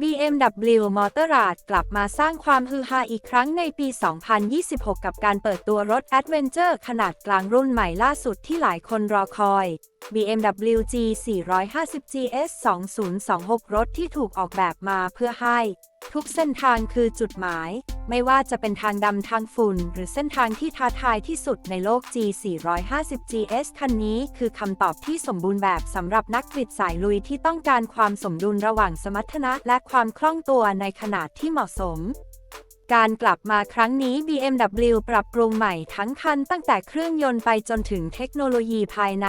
BMW Motorrad กลับมาสร้างความฮือฮาอีกครั้งในปี 2026 กับการเปิดตัวรถ Adventure ขนาดกลางรุ่นใหม่ล่าสุดที่หลายคนรอคอย BMW G 450 GS 2026 รถที่ถูกออกแบบมาเพื่อให้ ทุกเส้นทางคือจุดหมาย ไม่ว่าจะเป็นทางดำทางฝุ่น หรือเส้นทางที่ท้าทายที่สุดในโลก G 450 GS คันนี้คือคำตอบที่สมบูรณ์แบบสำหรับนักบิดสายลุยที่ต้องการความสมดุลระหว่างสมรรถนะและความคล่องตัวในขนาดที่เหมาะสมการกลับมาครั้งนี้ BMW ปรับปรุงใหม่ทั้งคันตั้งแต่เครื่องยนต์ไปจนถึงเทคโนโลยีภายใน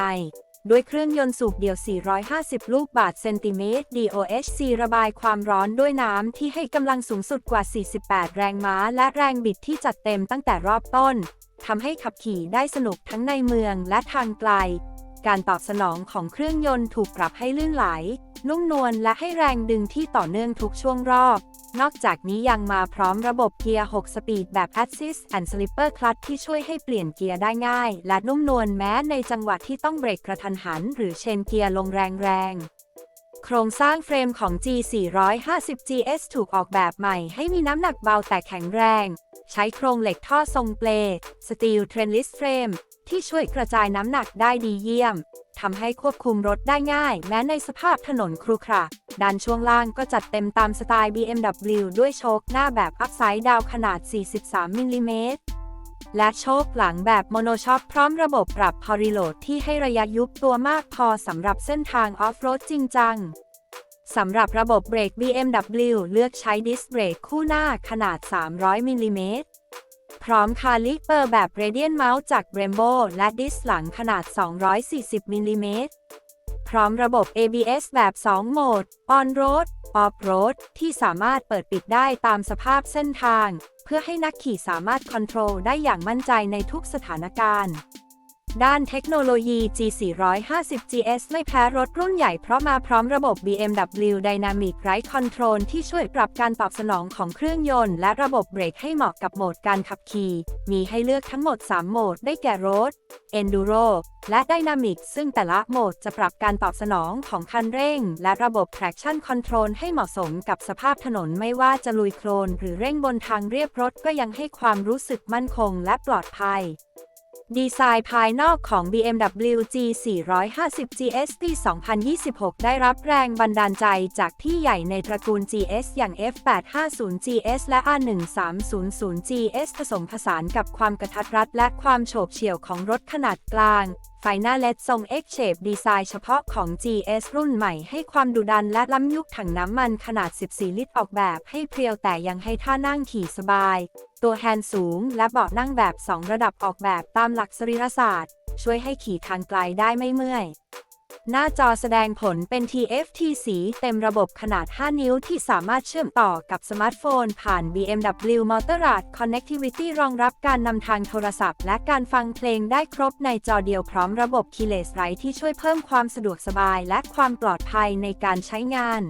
ด้วยเครื่องยนต์สูบเดี่ยว 450 ลูกบาทเซนติเมตร DOHC ระบายความร้อนด้วยน้ำที่ให้กำลังสูงสุดกว่า 48 แรงม้า และแรงบิดที่จัดเต็มตั้งแต่รอบต้น ทำให้ขับขี่ได้สนุกทั้งในเมืองและทางไกล การตอบสนองของเครื่องยนต์ถูกปรับให้ลื่นไหล นุ่มนวลและให้แรงดึงที่ต่อเนื่องทุกช่วงรอบ นอกจากนี้ยังมาพร้อมระบบเกียร์ 6 สปีดแบบ Assist and Slipper Clutch ที่ช่วยให้เปลี่ยนเกียร์ได้ง่าย และนุ่มนวลแม้ในจังหวะที่ต้องเบรกกระทันหัน หรือเชนเกียร์ลงแรงๆโครงสร้างเฟรมของ G 450 GS ถูกออกแบบใหม่ให้มีน้ำหนักเบาแต่แข็งแรง ใช้โครงเหล็กท่อทรงเปล Steel Trainless Frame ที่ ที่ช่วยกระจายน้ำหนักได้ดีเยี่ยมทำให้ควบคุมรถได้ง่าย แม้ในสภาพถนนครุขระด้านช่วงล่างก็จัดเต็มตามสไตล์ BMW ด้วยโชคหน้าแบบอัพไซด์ดาวขนาด 43 มิลลิเมตร และโชคหลังแบบโมโนช็อคพร้อมระบบปรับพอริโหลดที่ให้ระยะยุบตัวมากพอสำหรับเส้นทางออฟโรดจริงจังสำหรับระบบเบรก BMW เลือกใช้ดิสเบรกคู่หน้าขนาด 300 มิลลิเมตร พร้อมคาลิเปอร์แบบเรเดียนเมาส์จาก Brembo และดิสหลังขนาด 240มิลลิเมตรพร้อมระบบ ABS แบบ 2 โหมด On Road Off Road ที่สามารถเปิดปิดได้ตามสภาพเส้นทาง เพื่อให้นักขี่สามารถคอนโทรลได้อย่างมั่นใจในทุกสถานการณ์ ด้านเทคโนโลยี G 450 GS ไม่แพ้รถรุ่นใหญ่เพราะมาพร้อมระบบ BMW Dynamic Ride Control ที่ช่วยปรับการตอบสนองของเครื่องยนต์ และระบบเบรกให้เหมาะกับโหมดการขับขี่ มีให้เลือกทั้งหมด 3 โหมดได้แก่ Road Enduro และ Dynamic ซึ่งแต่ละโหมดจะปรับการตอบสนองของคันเร่ง และระบบ Traction Control ให้เหมาะสมกับสภาพถนนไม่ว่าจะลุยโคลนหรือเร่งบนทางเรียบรถก็ยังให้ความรู้สึกมั่นคงและปลอดภัย ดีไซน์ภายนอกของ BMW G 450 GS ปี2026 ได้รับแรงบันดาลใจจากที่ใหญ่ในตระกูล GS อย่าง F850 GS และ R1300 GS ผสมผสานกับความกระทัดรัดและความโฉบเฉี่ยวของรถขนาดกลาง ไฟหน้าเลดทรง X Shape ดีไซน์เฉพาะของ GS รุ่นใหม่ให้ความดุดันและล้ำยุคถังน้ำมันขนาด 14 ลิตรออกแบบให้เพรียวแต่ยังให้ท่านั่งขี่สบาย ตัวแฮนด์สูงและเบาะนั่งแบบ 2 ระดับออกแบบตามหลักสรีรศาสตร์ ช่วยให้ขี่ทางไกลได้ไม่เมื่อย หน้าจอแสดงผลเป็น TFT สีเต็มระบบขนาด 5 นิ้วที่สามารถเชื่อมต่อกับสมาร์ทโฟน ผ่าน BMW Motorrad Connectivity รองรับการนำทางโทรศัพท์ และการฟังเพลงได้ครบในจอเดียวพร้อมระบบ Keyless Ride ที่ช่วยเพิ่มความสะดวกสบายและความปลอดภัยในการใช้งาน